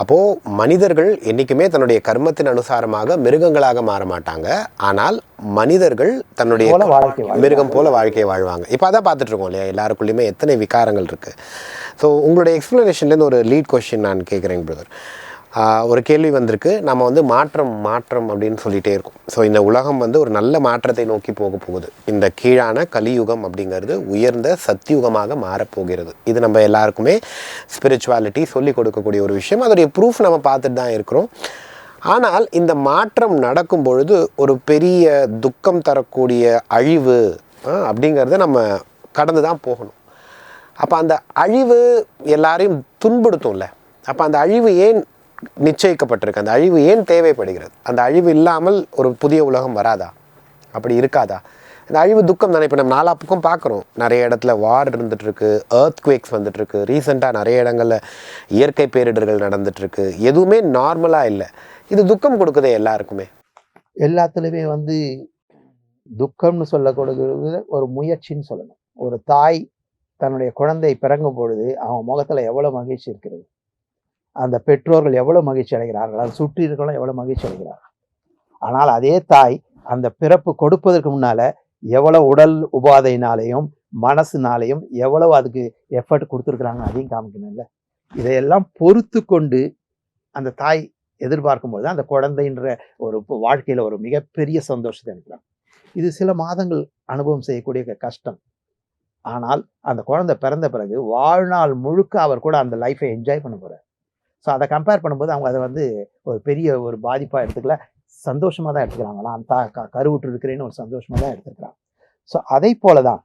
அப்போது மனிதர்கள் என்றைக்குமே தன்னுடைய கர்மத்தின் அனுசாரமாக மிருகங்களாக மாற மாட்டாங்க. ஆனால் மனிதர்கள் தன்னுடைய. மிருகம் போல வாழ்க்கையை வாழ்வாங்க. இப்போ அதான் பார்த்துட்டு இருக்கோம் இல்லையா? எல்லாருக்குள்ளேயுமே எத்தனை விகாரங்கள் இருக்குது ஸோ உங்களுடைய எக்ஸ்ப்ளனேஷன்லேருந்து ஒரு லீட் கொஸ்டின் நான் கேட்குறேன் பிரதர் ஒரு கேள்வி வந்திருக்கு. நம்ம வந்து மாற்றம் மாற்றம் அப்படின்னு சொல்லிகிட்டே இருக்கும். ஸோ இந்த உலகம் வந்து ஒரு நல்ல மாற்றத்தை நோக்கி போக போகுது. இந்த கீழான கலியுகம் அப்படிங்கிறது உயர்ந்த சத்தியுகமாக மாறப்போகிறது இது நம்ம எல்லாருக்குமே ஸ்பிரிச்சுவாலிட்டி சொல்லிக் கொடுக்கக்கூடிய ஒரு விஷயம். அதோடைய ப்ரூஃப் நம்ம பார்த்துட்டு தான் இருக்கிறோம். ஆனால் இந்த மாற்றம் நடக்கும் பொழுது ஒரு பெரிய துக்கம் தரக்கூடிய அழிவு அப்படிங்கிறத நம்ம கடந்து தான் போகணும். அப்போ அந்த அழிவு எல்லாரையும் துன்படுத்தும்ல அப்போ அந்த அழிவு ஏன் நிச்சயிக்கப்பட்டிருக்கு. அந்த அழிவு ஏன் தேவைப்படுகிறது? அந்த அழிவு இல்லாமல் ஒரு புதிய உலகம் வராதா? அப்படி இருக்காதா? இந்த அழிவு துக்கம் தானே. இப்போ நம்ம நாலா பக்கம் பார்க்குறோம் நிறைய இடத்துல வார் இருந்துகிட்ருக்கு ஏர்த் குவேக்ஸ் வந்துட்டுருக்கு. ரீசெண்டாக நிறைய இடங்களில் இயற்கை பேரிடர்கள் நடந்துகிட்ருக்கு எதுவுமே நார்மலாக இல்லை. இது துக்கம் கொடுக்குதே எல்லாருக்குமே. எல்லாத்துலேயுமே வந்து துக்கம்னு சொல்லக்கூடாது ஒரு முயற்சின்னு சொல்லணும். ஒரு தாய் தன்னுடைய குழந்தை பிறங்கும் பொழுது அவன் முகத்தில் எவ்வளோ மகிழ்ச்சி இருக்கிறது? அந்த பெற்றோர்கள் எவ்வளோ மகிழ்ச்சி அடைகிறார்கள் அதை சுற்றி இருக்கவங்களும் எவ்வளோ மகிழ்ச்சி அடைகிறார்கள். ஆனால் அதே தாய் அந்த பிறப்பு கொடுப்பதற்கு முன்னால் எவ்வளோ உடல் உபாதையினாலையும் மனசுனாலையும் எவ்வளவு அதுக்கு எஃபர்ட் கொடுத்துருக்குறாங்க அதையும் காமிக்கணும்ல. இதையெல்லாம் பொறுத்து கொண்டு அந்த தாய் எதிர்பார்க்கும்போது அந்த குழந்தைன்ற ஒரு வாழ்க்கையில் ஒரு மிகப்பெரிய சந்தோஷத்தை அனுப்புறாங்க இது சில மாதங்கள் அனுபவம் செய்யக்கூடிய கஷ்டம். ஆனால் அந்த குழந்தை பிறந்த பிறகு வாழ்நாள் முழுக்க அவர் கூட அந்த லைஃப்பை என்ஜாய் பண்ண போகிறார் ஸோ அதை கம்பேர் பண்ணும்போது அவங்க அதை வந்து ஒரு பெரிய ஒரு பாதிப்பாக எடுத்துக்கல. சந்தோஷமாக தான் எடுத்துக்கிறாங்க. நான் தா க- கருவுற்று இருக்கிறேன்னு ஒரு சந்தோஷமாக தான் எடுத்துக்கிறாங்க. ஸோ அதை போல தான்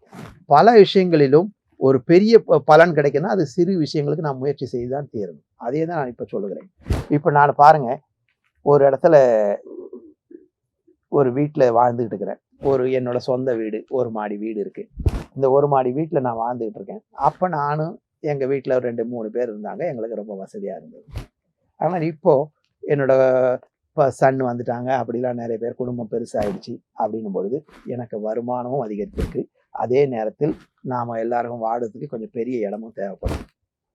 பல விஷயங்களிலும் ஒரு பெரிய ப- பலன் கிடைக்குன்னா அது சிறு விஷயங்களுக்கு நான் முயற்சி செய்து தான் தீரணும். அதே தான் நான் இப்போ சொல்லுகிறேன். இப்போ நான் பாருங்கள் ஒரு இடத்துல ஒரு வீட்டில் வாழ்ந்துக்கிட்டு இருக்கிறேன். ஒரு என்னோட சொந்த வீடு ஒரு மாடி வீடு இருக்குது இந்த ஒரு மாடி வீட்டில் நான் வாழ்ந்துக்கிட்டு இருக்கேன். அப்போ நானும் எங்கள் வீட்டில் ஒரு ரெண்டு மூணு பேர் இருந்தாங்க. எங்களுக்கு ரொம்ப வசதியாக இருந்தது. ஆனால் இப்போது என்னோட இப்போ சன் வந்துட்டாங்க. அப்படிலாம் நிறைய பேர் குடும்பம் பெருசாகிடுச்சு அப்படின்னும் பொழுது எனக்கு வருமானமும் அதிகரித்திருக்கு அதே நேரத்தில் நாம் எல்லாருக்கும் வாடுறதுக்கு கொஞ்சம் பெரிய இடமும் தேவைப்படும்.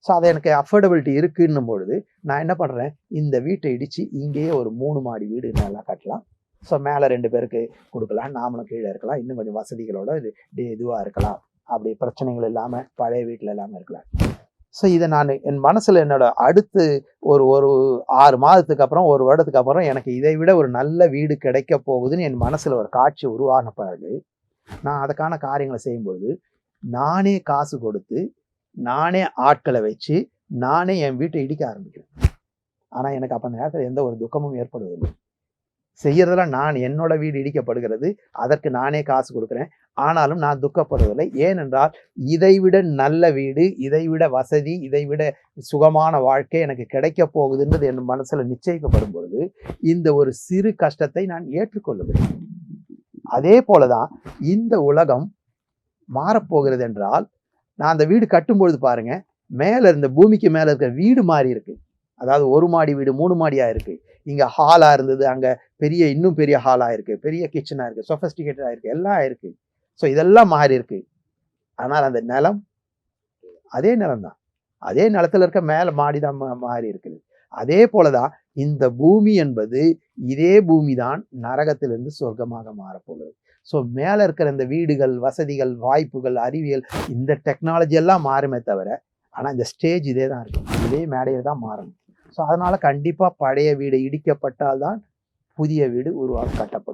ஸோ அது எனக்கு அஃபோர்டபிலிட்டி இருக்குன்னும் பொழுது நான் என்ன பண்ணுறேன் இந்த வீட்டை இடித்து இங்கேயே ஒரு மூணு மாடி வீடு நல்லா கட்டலாம். ஸோ மேலே ரெண்டு பேருக்கு கொடுக்கலாம். நாமளும் கீழே இருக்கலாம். இன்னும் கொஞ்சம் வசதிகளோட இது இதுவாக இருக்கலாம். அப்படி பிரச்சனைகள் இல்லாமல் பழைய வீட்டில் இல்லாமல் இருக்கலாம். ஸோ இதை நான் என் மனசில் என்னோட அடுத்து ஒரு ஒரு ஆறு மாதத்துக்கு அப்புறம் ஒரு வருடத்துக்கு அப்புறம் எனக்கு இதை விட ஒரு நல்ல வீடு கிடைக்க போகுதுன்னு என் மனசில் ஒரு காட்சி உருவான பிறகு நான் அதுக்கான காரியங்களை செய்யும்போது நானே காசு கொடுத்து நானே ஆட்களை வச்சு நானே என் வீட்டை இடிக்க ஆரம்பிக்கிறேன். ஆனால் எனக்கு அப்போ அந்த நேரத்தில் எந்த ஒரு துக்கமும் ஏற்படுவதில்லை. செய்யறதுல நான் என்னோட வீடு இடிக்கப்படுகிறது அதற்கு நானே காசு கொடுக்குறேன் ஆனாலும் நான் துக்கப்படவில்லை. ஏனென்றால் இதைவிட நல்ல வீடு இதைவிட வசதி இதைவிட சுகமான வாழ்க்கை எனக்கு கிடைக்க போகுதுன்றது என் மனசில் நிச்சயிக்கப்படும் பொழுது இந்த ஒரு சிறு கஷ்டத்தை நான் ஏற்றுக்கொள்ளுகிறேன் அதே போலதான் இந்த உலகம் மாறப்போகிறது என்றால் நான் அந்த வீடு கட்டும்பொழுது பாருங்க மேலே இருந்த பூமிக்கு மேலே இருக்க வீடு மாறி இருக்கு. அதாவது ஒரு மாடி வீடு மூணு மாடியாக இருக்குது இங்கே ஹாலாக இருந்தது அங்கே பெரிய இன்னும் பெரிய ஹாலாக இருக்குது பெரிய கிச்சனாக இருக்குது சொஃபஸ்டிகேட்டடாக இருக்குது எல்லாம் இருக்குது ஸோ இதெல்லாம் மாறி இருக்கு. ஆனால் அந்த நிலம் அதே நிலம் தான் அதே நிலத்துல இருக்க மேலே மாடி தான் மாறி இருக்குது. அதே போலதான் இந்த பூமி என்பது இதே பூமி தான் நரகத்திலிருந்து சொர்க்கமாக மாறப்போகுது. ஸோ மேலே இருக்கிற இந்த வீடுகள் வசதிகள் வாய்ப்புகள் அறிவியல் இந்த டெக்னாலஜி எல்லாம் மாறுமே தவிர ஆனால் இந்த ஸ்டேஜ் இதே தான் இருக்கும் இதே மேடையில் தான் மாறணும். ஸோ அதனால் கண்டிப்பாக பழைய வீடு இடிக்கப்பட்டால் தான் புதிய வீடு உருவாக கட்டப்படும்.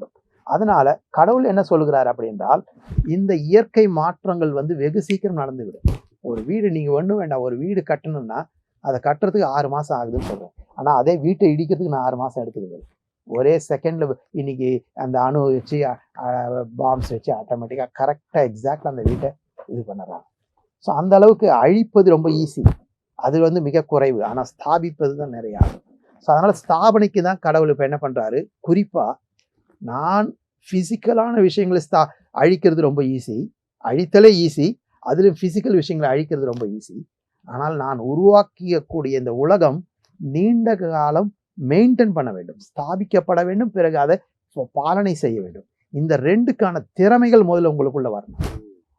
அதனால கடவுள் என்ன சொல்லுகிறார் அப்படின்றால் இந்த இயற்கை மாற்றங்கள் வந்து வெகு சீக்கிரம் நடந்துவிடும். ஒரு வீடு நீங்கள் ஒன்றும் வேண்டாம் ஒரு வீடு கட்டணும்னா அதை கட்டுறதுக்கு ஆறு மாதம் ஆகுதுன்னு சொல்கிறேன் ஆனால் அதே வீட்டை இடிக்கிறதுக்கு நான் ஆறு மாதம் எடுக்குது ஒரே செகண்டில் இன்னைக்கு அந்த அணு வச்சு பாம்ஸ் வச்சு ஆட்டோமேட்டிக்காக கரெக்டாக எக்ஸாக்ட் அந்த வீட்டை இது பண்ணுறாங்க. ஸோ அந்த அளவுக்கு அழிப்பது ரொம்ப ஈஸி அது வந்து மிக குறைவு. ஆனால் ஸ்தாபிப்பது தான் நிறையா. ஸோ அதனால் ஸ்தாபனைக்கு தான் கடவுள் இப்போ என்ன பண்ணுறாரு குறிப்பாக நான் ஃபிசிக்கலான விஷயங்களை ஸ்தா அழிக்கிறது ரொம்ப ஈஸி அழித்தலே ஈஸி அதிலும் ஃபிசிக்கல் விஷயங்களை அழிக்கிறது ரொம்ப ஈஸி ஆனால் நான் உருவாக்கியக்கூடிய இந்த உலகம் நீண்ட காலம் மெயின்டைன் பண்ண வேண்டும். ஸ்தாபிக்கப்பட வேண்டும். பிறகு அதை பாலனை செய்ய வேண்டும். இந்த ரெண்டுக்கான திறமைகள் முதல்ல உங்களுக்குள்ள வரணும்.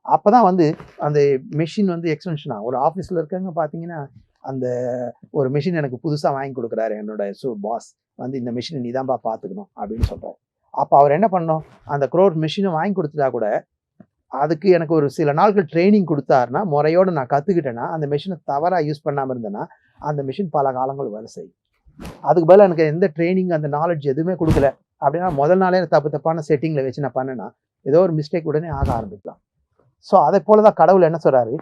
அப்போ தான் வந்து அந்த மெஷின் வந்து எக்ஸ்டென்ஷன் ஆகும். ஒரு ஆஃபீஸில் இருக்கவங்க பார்த்தீங்கன்னா அந்த ஒரு மிஷின் எனக்கு புதுசாக வாங்கி கொடுக்குறாரு என்னோட சு பாஸ் வந்து இந்த மிஷினை நீதான்ப்பா பார்த்துக்கணும் அப்படின்னு சொல்கிறார் அப்போ அவர் என்ன பண்ணோம் அந்த க்ரோர் மிஷினை வாங்கி கொடுத்துட்டா கூட அதுக்கு எனக்கு ஒரு சில நாட்கள் ட்ரைனிங் கொடுத்தாருன்னா முறையோடு நான் கற்றுக்கிட்டேன்னா அந்த மிஷினை தவறாக யூஸ் பண்ணாமல் இருந்தேன்னா அந்த மிஷின் பல காலங்கள் வேலை செய்யும். அதுக்கு பதிலாக எனக்கு எந்த ட்ரைனிங் அந்த நாலேஜ் எதுவுமே கொடுக்கல. அப்படின்னா முதல் நாளே தப்பு தப்பான செட்டிங்கில் வச்சு நான் பண்ணேன்னா ஏதோ ஒரு மிஸ்டேக் உடனே ஆக ஆரம்பிக்கலாம். ஸோ அதை போல தான் கடவுள் என்ன சொல்கிறாரு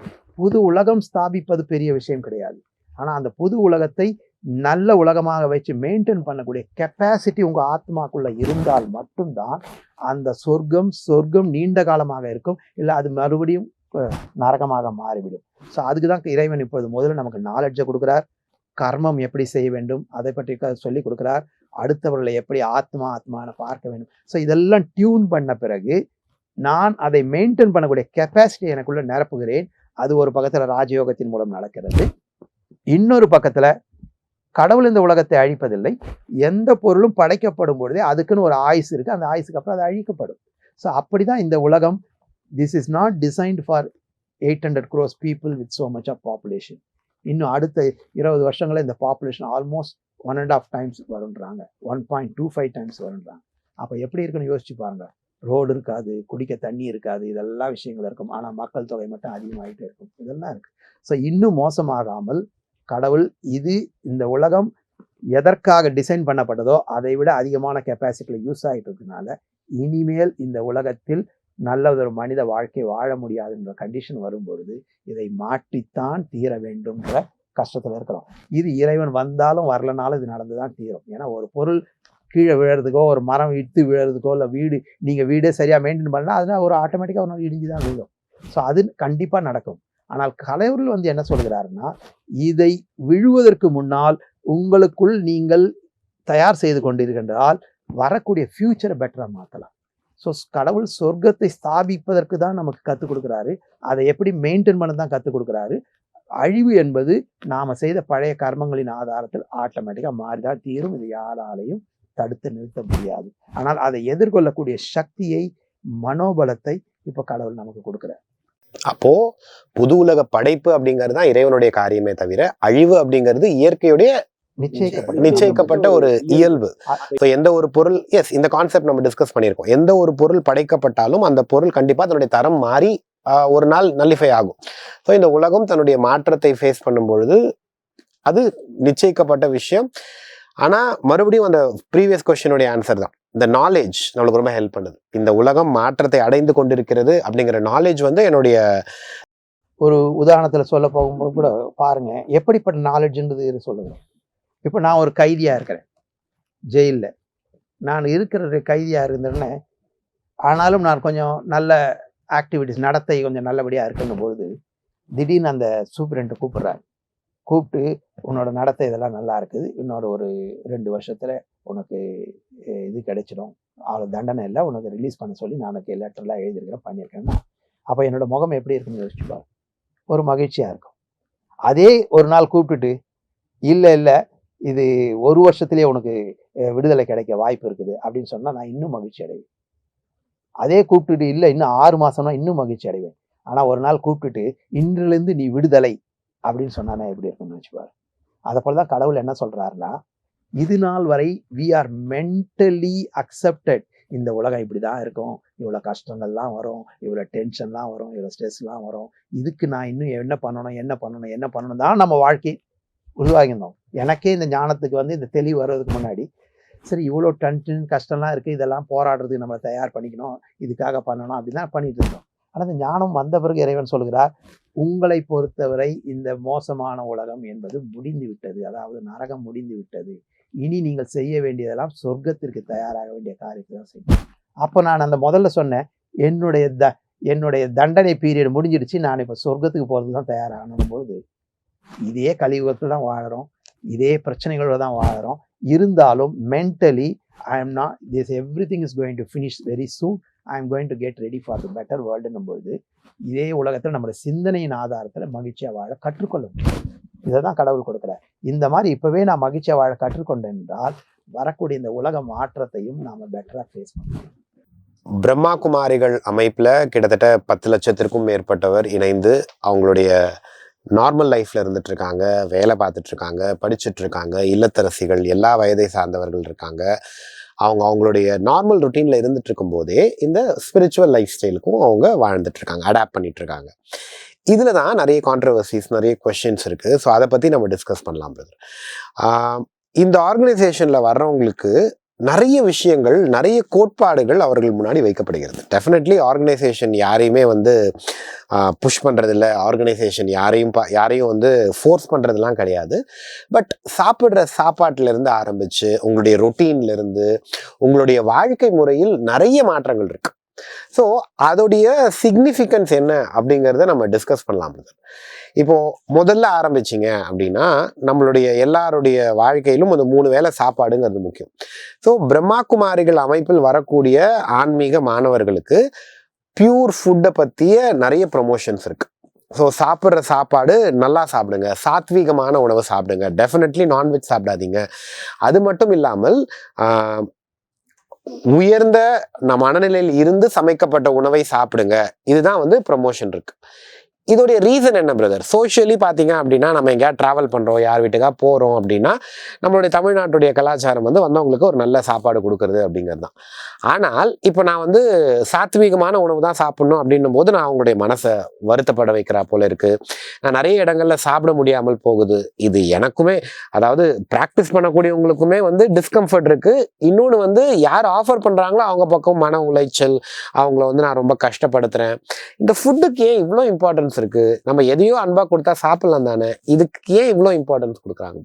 புது உலகம் ஸ்தாபிப்பது பெரிய விஷயம் கிடையாது. ஆனால் அந்த புது உலகத்தை நல்ல உலகமாக வச்சு மெயின்டைன் பண்ணக்கூடிய கெப்பாசிட்டி உங்கள் ஆத்மாக்குள்ள இருந்தால் மட்டும்தான் அந்த சொர்க்கம் சொர்க்கம் நீண்ட காலமாக இருக்கும். இல்லை அது மறுபடியும் நரகமாக மாறிவிடும். ஸோ அதுக்கு தான் இறைவன் இப்போது முதல்ல நமக்கு நாலெட்ஜை கொடுக்குறார். கர்மம் எப்படி செய்ய வேண்டும் அதை பற்றி சொல்லி கொடுக்குறார். அடுத்தவர்களை எப்படி ஆத்மா ஆத்மான பார்க்க வேண்டும். ஸோ இதெல்லாம் டியூன் பண்ண பிறகு நான் அதை மெயின்டைன் பண்ணக்கூடிய கெப்பாசிட்டி எனக்குள்ள நிரப்புகிறேன். அது ஒரு பக்கத்தில் ராஜயோகத்தின் மூலம் நடக்கிறது. இன்னொரு பக்கத்தில் கடவுள் இந்த உலகத்தை அழிப்பதில்லை. எந்த பொருளும் படைக்கப்படும் பொழுதே அதுக்குன்னு ஒரு ஆயுசு இருக்குது அந்த ஆயுசுக்கு அப்புறம் அது அழிக்கப்படும். ஸோ அப்படிதான் இந்த உலகம். This is not designed for eight hundred crores people with so much of population இன்னும் அடுத்த இருபது வருஷங்களில் இந்த population almost one and half times வருன்றாங்க one point two five times வருன்றாங்க அப்போ எப்படி இருக்குன்னு யோசிச்சு பாருங்க. ரோடு இருக்காது குடிக்க தண்ணி இருக்காது இதெல்லாம் விஷயங்கள் இருக்கும். ஆனால் மக்கள் தொகை மட்டும் அதிகமாகிட்டே இருக்கும். இதெல்லாம் இருக்குது ஸோ இன்னும் மோசமாகாமல் கடவுள் இது இந்த உலகம் எதற்காக டிசைன் பண்ணப்பட்டதோ அதை விட அதிகமான கெப்பாசிட்டியில் யூஸ் ஆகிட்டு இருக்கனால இனிமேல் இந்த உலகத்தில் நல்ல ஒரு மனித வாழ்க்கை வாழ முடியாதுன்ற கண்டிஷன் வரும்பொழுது இதை மாற்றித்தான் தீர வேண்டும்ன்ற கஷ்டத்தில் இருக்கிறோம். இது இறைவன் வந்தாலும் வரலனாலும் இது நடந்து தான் தீரும். ஏன்னா ஒரு பொருள் கீழே விழுறதுக்கோ ஒரு மரம் இட்டு விழுறதுக்கோ இல்லை வீடு நீங்கள் வீடே சரியாக மெயின்டைன் பண்ணலாம் அதனால் ஒரு ஆட்டோமேட்டிக்காக ஒரு நாள் இடிஞ்சு தான் விழும். ஸோ அது கண்டிப்பாக நடக்கும். ஆனால் கலைவர்கள் வந்து என்ன சொல்கிறாருன்னா இதை விழுவதற்கு முன்னால் உங்களுக்குள் நீங்கள் தயார் செய்து கொண்டிருக்கின்றால் வரக்கூடிய ஃபியூச்சரை பெட்டராக மாற்றலாம் ஸோ கடவுள் சொர்க்கத்தை ஸ்தாபிப்பதற்கு தான் நமக்கு கற்றுக் கொடுக்குறாரு. அதை எப்படி மெயின்டைன் பண்ண தான் கற்றுக் கொடுக்குறாரு. அழிவு என்பது நாம் செய்த பழைய கர்மங்களின் ஆதாரத்தில் ஆட்டோமேட்டிக்காக மாறிதான் தீரும். இது யாராலையும் தடுத்து நிறுத்த முடியாது. ஆனால் அதை எதிர்கொள்ளக்கூடிய சக்தியை மனோபலத்தை இப்போ கடவுள் நமக்கு கொடுக்குறார். அப்போ புது உலக படைப்பு அப்படிங்கிறது தான் இறைவனுடைய காரியமே தவிர அழிவு அப்படிங்கிறது இயற்கையுடைய நிச்சயிக்கப்பட்ட நிச்சயிக்கப்பட்ட ஒரு இயல்பு. ஸோ எந்த ஒரு பொருள் எஸ் இந்த கான்செப்ட் நம்ம டிஸ்கஸ் பண்ணியிருக்கோம். எந்த ஒரு பொருள் படைக்கப்பட்டாலும் அந்த பொருள் கண்டிப்பாக தன்னுடைய தரம் மாறி ஒரு நாள் நல்லிஃபை ஆகும். ஸோ இந்த உலகம் தன்னுடைய மாற்றத்தை ஃபேஸ் பண்ணும் பொழுது அது நிச்சயிக்கப்பட்ட விஷயம். ஆனால் மறுபடியும் அந்த ப்ரீவியஸ் கொஸ்டினுடைய ஆன்சர் தான். இந்த நாலேஜ் நம்மளுக்கு ரொம்ப ஹெல்ப் பண்ணுது. இந்த உலகம் மாற்றத்தை அடைந்து கொண்டிருக்கிறது அப்படிங்கிற நாலேஜ் வந்து என்னுடைய ஒரு உதாரணத்தில் சொல்ல போகும்போது கூட பாருங்க. எப்படிப்பட்ட நாலேஜ்ன்றது இது சொல்லுங்க இப்போ நான் ஒரு கைதியாக இருக்கிறேன். ஜெயிலில். நான் இருக்கிற கைதியாக இருந்தேன்னு ஆனாலும் நான் கொஞ்சம் நல்ல ஆக்டிவிட்டிஸ் நடத்தை கொஞ்சம் நல்லபடியாக இருக்குன்னும் பொழுது திடீர்னு அந்த சூப்பரண்ட்டை கூப்பிட்றாங்க கூப்பிட்டு உன்னோட நடத்தை இதெல்லாம் நல்லா இருக்குது. இன்னொரு ஒரு ரெண்டு வருஷத்தில் உனக்கு இது கிடைச்சிடும் அவ்வளோ தண்டனை இல்லை உனக்கு ரிலீஸ் பண்ண சொல்லி நான் உனக்கு லெட்டர்லாம் எழுதியிருக்கிறேன் பண்ணியிருக்கேன்னா அப்போ என்னோட முகம் எப்படி இருக்குன்னு யோசிச்சுப்பார் ஒரு மகிழ்ச்சியாக இருக்கும். அதே ஒரு நாள் கூப்பிட்டுட்டு இல்லை இல்லை இது ஒரு வருஷத்துலேயே உனக்கு விடுதலை கிடைக்க வாய்ப்பு இருக்குது அப்படின்னு சொன்னால் நான் இன்னும் மகிழ்ச்சி அடைவேன். அதே கூப்பிட்டுட்டு இல்லை இன்னும் ஆறு மாசம்னா இன்னும் மகிழ்ச்சி அடைவேன். ஆனால் ஒரு நாள் கூப்பிட்டுட்டு இன்றிலிருந்து நீ விடுதலை அப்படின்னு சொன்னானே எப்படி இருக்கும்னு வச்சுப்பார் அதை போல தான் கடவுள் என்ன சொல்கிறாருன்னா இது நாள் வரை வி ஆர் மென்டலி அக்செப்டட் இந்த உலகம் இப்படி தான் இருக்கும். இவ்வளோ கஷ்டங்கள்லாம் வரும். இவ்வளோ டென்ஷன்லாம் வரும். இவ்வளோ ஸ்ட்ரெஸ்லாம் வரும். இதுக்கு நான் இன்னும் என்ன பண்ணணும்? என்ன பண்ணணும்? என்ன பண்ணணும் தான் நம்ம வாழ்க்கை உருவாகியிருந்தோம் எனக்கே இந்த ஞானத்துக்கு வந்து இந்த தெளிவு வர்றதுக்கு முன்னாடி சரி இவ்வளோ டென்ஷன் கஷ்டம்லாம் இருக்குது இதெல்லாம் போராடுறதுக்கு நம்ம தயார் பண்ணிக்கணும். இதுக்காக பண்ணணும். அப்படின்னா பண்ணிட்டு இருந்தோம். ஆனால் இந்த ஞானம் வந்த பிறகு இறைவன் சொல்கிறார் உங்களை பொறுத்தவரை இந்த மோசமான உலகம் என்பது முடிந்து விட்டது அதாவது நரகம் முடிந்து விட்டது இனி நீங்கள் செய்ய வேண்டியதெல்லாம் சொர்க்கத்திற்கு தயாராக வேண்டிய காரியத்தை தான் செய்யணும். அப்போ நான் அந்த முதல்ல சொன்னேன் என்னுடைய த என்னுடைய தண்டனை பீரியட் முடிஞ்சிடுச்சு. நான் இப்போ சொர்க்கத்துக்கு போகிறது தான் தயாராகணும். பொழுது இதே கலியுகத்தில் தான் வாழறோம். இதே பிரச்சனைகளோட தான் வாழறோம். இருந்தாலும் mentally I am not this everything is going to finish very soon I am going to get ready for the better வேர்ல்டுன்னும் பொழுது இதே உலகத்தில் நம்மளோட சிந்தனையின் ஆதாரத்தில் மகிழ்ச்சியாக வாழ கற்றுக்கொள்ள முடியும். இதை தான் கடவுள் கொடுக்குறார் இந்த மாதிரி இப்போவே நான் மகிழ்ச்சியாக வாழ கற்றுக்கொண்டேன் என்றால் வரக்கூடிய இந்த உலக மாற்றத்தையும் நாம் பெட்டராக ஃபேஸ் பண்ணணும் பிரம்மா குமாரிகள் அமைப்பில் கிட்டத்தட்ட பத்து லட்சத்திற்கும் மேற்பட்டவர் இணைந்து அவங்களுடைய நார்மல் லைஃப்பில் இருந்துட்டு இருக்காங்க வேலை பார்த்துட்ருக்காங்க படிச்சுட்ருக்காங்க இல்லத்தரசிகள் எல்லா வயதை சார்ந்தவர்கள் இருக்காங்க. அவங்க அவங்களுடைய நார்மல் ருட்டீனில் இருந்துட்டு இருக்கும்போதே இந்த ஸ்பிரிச்சுவல் லைஃப் ஸ்டைலுக்கும் அவங்க வாழ்ந்துட்டு இருக்காங்க அடாப்ட் பண்ணிட்டு இருக்காங்க இதில் தான் நிறைய கான்ட்ரவர்சிஸ் நிறைய கொஷின்ஸ் இருக்குது ஸோ அதை பற்றி நம்ம டிஸ்கஸ் பண்ணலாம் பிரதர் இந்த ஆர்கனைசேஷனில் வர்றவங்களுக்கு நிறைய விஷயங்கள் நிறைய கோட்பாடுகள் அவர்கள் முன்னாடி வைக்கப்படுகிறது. டெஃபினெட்லி ஆர்கனைசேஷன் யாரையுமே வந்து புஷ் பண்ணுறதில்ல ஆர்கனைசேஷன் யாரையும் பா யாரையும் வந்து ஃபோர்ஸ் பண்ணுறதுலாம் கிடையாது. பட் சாப்பிட்ற சாப்பாட்டிலேருந்து ஆரம்பித்து உங்களுடைய ரொட்டீன்லேருந்து உங்களுடைய வாழ்க்கை முறையில் நிறைய மாற்றங்கள் இருக்குது ஸோ அதோடைய சிக்னிஃபிகன்ஸ் என்ன அப்படிங்கிறத நம்ம டிஸ்கஸ் பண்ணலாம் இப்போது முதல்ல ஆரம்பிச்சிங்க அப்படின்னா நம்மளுடைய எல்லாருடைய வாழ்க்கையிலும் அந்த மூணு வேளை சாப்பாடுங்கிறது முக்கியம். ஸோ பிரம்மா குமாரிகள் அமைப்பில் வரக்கூடிய ஆன்மீக மாணவர்களுக்கு பியூர் ஃபுட்டை பற்றிய நிறைய ப்ரொமோஷன்ஸ் இருக்குது ஸோ சாப்பிட்ற சாப்பாடு நல்லா சாப்பிடுங்க. சாத்வீகமான உணவு சாப்பிடுங்க. டெஃபினெட்லி நான்வெஜ் சாப்பிடாதீங்க. அது மட்டும் இல்லாமல் உயர்ந்த நம் மனநிலையில் இருந்து சமைக்கப்பட்ட உணவை சாப்பிடுங்க. இதுதான் வந்து ப்ரொமோஷன் இருக்கு. இதோடைய ரீசன் என்ன பிரதர் சோஷியலி பார்த்தீங்க அப்படின்னா நம்ம எங்கேயா ட்ராவல் பண்ணுறோம் யார் வீட்டுக்கா போகிறோம் அப்படின்னா நம்மளுடைய தமிழ்நாட்டுடைய கலாச்சாரம் வந்து வந்தவங்களுக்கு ஒரு நல்ல சாப்பாடு கொடுக்கறது அப்படிங்கிறது தான். ஆனால் இப்போ நான் வந்து சாத்வீகமான உணவு தான் சாப்பிட்ணும் அப்படின்னும் போது நான் அவங்களுடைய மனசை வருத்தப்பட வைக்கிறா போல இருக்குது நான் நிறைய இடங்கள்ல சாப்பிட முடியாமல் போகுது. இது எனக்குமே அதாவது ப்ராக்டிஸ் பண்ணக்கூடியவங்களுக்குமே வந்து டிஸ்கம்ஃபர்ட் இருக்குது இன்னொன்று வந்து யார் ஆஃபர் பண்ணுறாங்களோ அவங்க பக்கம் மன உளைச்சல் அவங்கள வந்து நான் ரொம்ப கஷ்டப்படுத்துகிறேன் இந்த ஃபுட்டுக்கு ஏன் இவ்வளோ இம்பார்ட்டன்ஸ் இருக்கு. நம்ம எதையோ அன்பா கொடுத்தா சாப்பிடலாம் தானே. இதுக்கு ஏன் இவ்வளோ இம்பார்ட்டன்ஸ் கொடுக்குறாங்க?